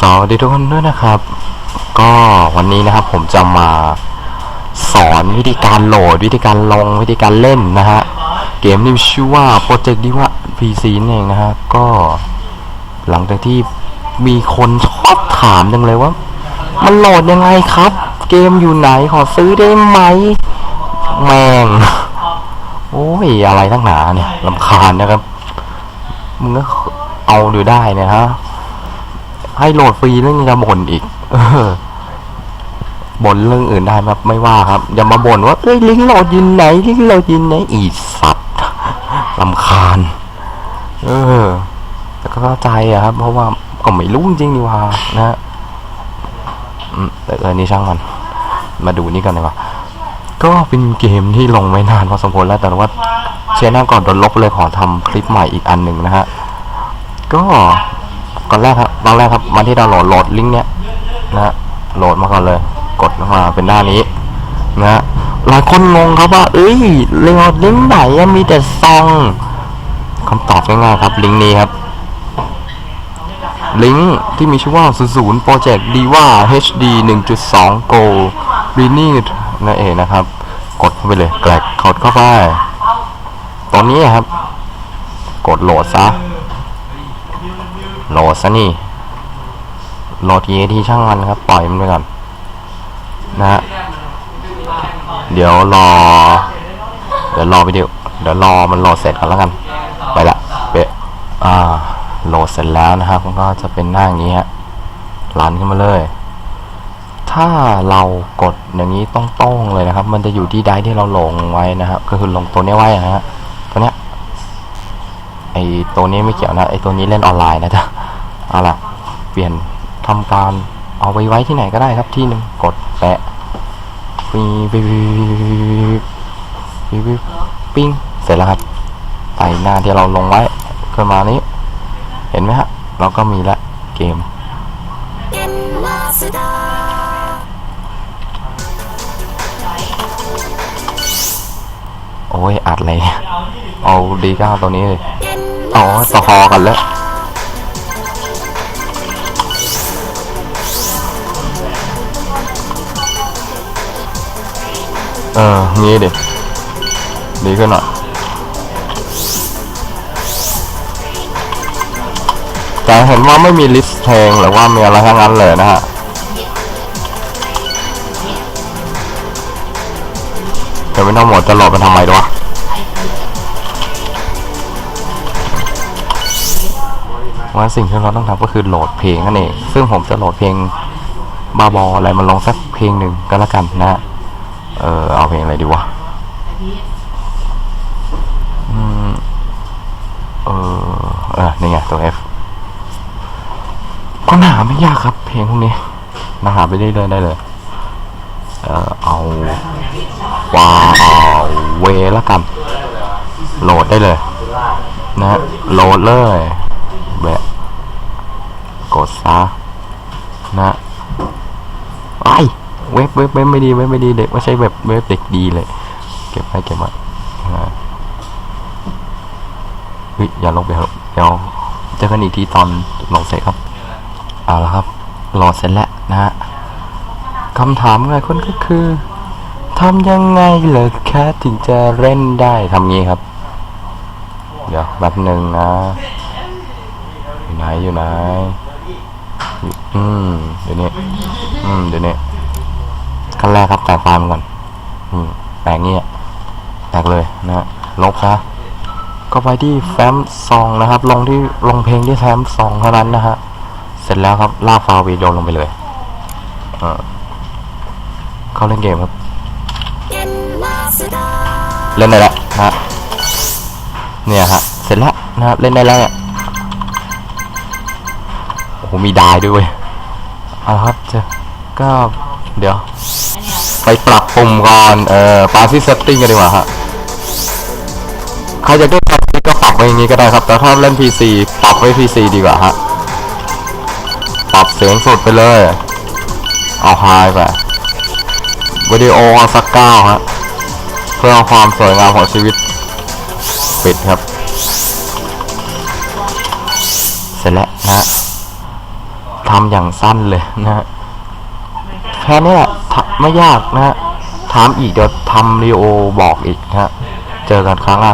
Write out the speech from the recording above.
สวัสดีทุกคนด้วยนะครับ ก็วันนี้นะครับผมจะมาสอนวิธีการโหลดวิธีการลงวิธีการเล่นนะฮะเกมนี้ชื่อว่า Project Diva PC นั่นเองนะฮะก็หลังจากที่มีคนชอบถามจังเลยว่า มันโหลดยังไงครับ เกมอยู่ไหนขอซื้อได้ไหมแมงโอ้ยอะไรตั้งหนาเนี่ยลำคาญนะครับมึงก็เอาดูได้เนะฮะ ให้โหลดฟรีแล้วยังจะบ่นอีกบ่นเรื่องอื่นได้ครับ ไม่ว่าครับ อย่ามาบ่นว่าเอ้ยลิงก์โหลดยินไหนลิงก์โหลดยินไหนอีสัตว์ลำคาญ เออแต่ก็เข้าใจอะครับ เพราะว่าก็ไม่รู้จริงๆนี่ว่านะแต่เออนี่ช่างมัน มาดูนี่กันดีกว่าก็เป็นเกมที่ลงไม่นานพอสมควรแล้วแต่ว่าเชนหน้าก่อนโดนลบเลยขอทำคลิปใหม่อีกอันหนึ่งนะฮะก็ ก่อนแรกครับตอนแรกครับมาที่ดาวน์โหลดโหลดลิงก์เนี้ยนะฮะโหลดมาก่อนเลย กดมาเป็นหน้านี้นะฮะหลายคนงงครับว่า เอ้ยโหลดลิงก์ไหนอะมีแต่ซองคำตอบง่ายๆครับ ลิงก์นี้ครับ ลิงก์ที่มีชื่อว่า 00 Project Diva HD 1.2 Go r e n e w นั่นเองนะครับ กดเข้าไปเลยแกลกกดเข้าไป ตอนนี้ครับ กดโหลดซะ โหลดซะนี่โหลดกี่นาทีช่างมันครับ ปล่อยมันไปก่อน นะฮะเดี๋ยวรอ เดี๋ยวรอไปเดี๋ยวเดี๋ยวรอมันโหลดเสร็จก่อนแล้วกัน ไปละเปะอ่าโหลดเสร็จแล้วนะครับมันก็จะเป็นหน้าอย่างนี้ฮะรันขึ้นมาเลย ถ้าเรากดอย่างนี้ต้องๆเลยนะครับ มันจะอยู่ที่ไดที่เราลงไว้นะครับ ก็คือลงตัวนี้ไว้นะฮะ ไอตัวนี้ไม่เกี่ยวนะ ไอตัวนี้เล่นออนไลน์นะจ๊ะเอาล่ะ เปลี่ยนทำการเอาไว้ไว้ที่ไหนก็ได้ครับที่หนึ่งกดแปะปีปีปีปีปิ้งเสร็จแล้วครับไปหน้าที่เราลงไว้ขึ้นมานี้ เห็นไหมฮะเราก็มีละเกมโอ้ยอัดเลยเอาดีก้าตัวนี้เลย อ๋อสะคอกันแล้วเอองี้ดิดีขึ้นหน่อยแต่เห็นว่าไม่มีลิสต์เพลงหรือว่ามีอะไรทั้งนั้นเลยนะฮะจะไม่ต้องหมดจะหลดมันทำไมด้วย ว่าสิ่งที่เราต้องทำก็คือโหลดเพลงนั่นเอง ซึ่งผมจะโหลดเพลงบาบออะไรมาลงสักเพลงหนึ่งก็แล้วกันนะฮะเออเอาเพลงอะไรดีวะอืมเออเออนี่ไงตัว F ก็หาไม่ยากครับ เพลงพวกนี้มาหาไปเรื่อยได้เลย เออเอาว้าวเวล้วกัน โหลดได้เลย นะฮะโหลดเลย แบบกดซะนะไอเว็บเว็บเว็บไม่ดีเว็บไม่ดีเด็กไม่ใช่เว็บเว็บเด็กดีเลย เก็บไว้เก็บไว้นะเฮ้ยอย่าลงไปเถอะเดี๋ยวเจอกันอีกทีตอนลงเสร็จครับ เอาละครับโหลดเสร็จแล้วนะฮะคำถามหลายคนก็คือทำยังไงเหรอแค่ถึงจะเล่นได้ทำงี้ครับ เดี๋ยวแป๊บหนึ่งนะ ไหนอยู่ไหนอืมเดี๋ยวนี้อืมเดี๋ยวนี้ขั้นแรกครับแตกไฟล์มก่อน อืมแตกเงี้ยแตกเลยนะฮะลบซะก็ไปที่แฟ้มซองนะครับ ลงที่ลงเพลงที่แฟ้มซองเท่านั้นนะฮะเสร็จแล้วครับลากฟล์วิดีโอลงไปเลยเออเข้าเล่นเกมครับ เล่นได้แล้วนะฮะเนี่ยฮะเสร็จแล้วนะครับเล่นได้แล้วเนี่ย มีดายด้วยเวยเอาละครับเจะก็เดี๋ยว ไปปรับปุ่มก่อนเออปาซี่เซตติ้งกันดีกว่าฮะใครจะได้ปรับก็ปรับไว้อย่างนี้ก็ได้ครับ แต่ถ้าเล่น PC ปรับไว้ PC ดีกว่าฮะปรับเสียงสุดไปเลย เอาไฮไปวิดีโอเอาสักเก้าฮะเพื่อความสวยงามของชีวิตปิดครับ เสร็จแล้วนะฮะ ทำอย่างสั้นเลยนะฮะแค่นี้แหละไม่ยากนะฮะถามอีกเดี๋ยวทำรีโอบอกอีกนะฮะเจอกันครั้งหน้า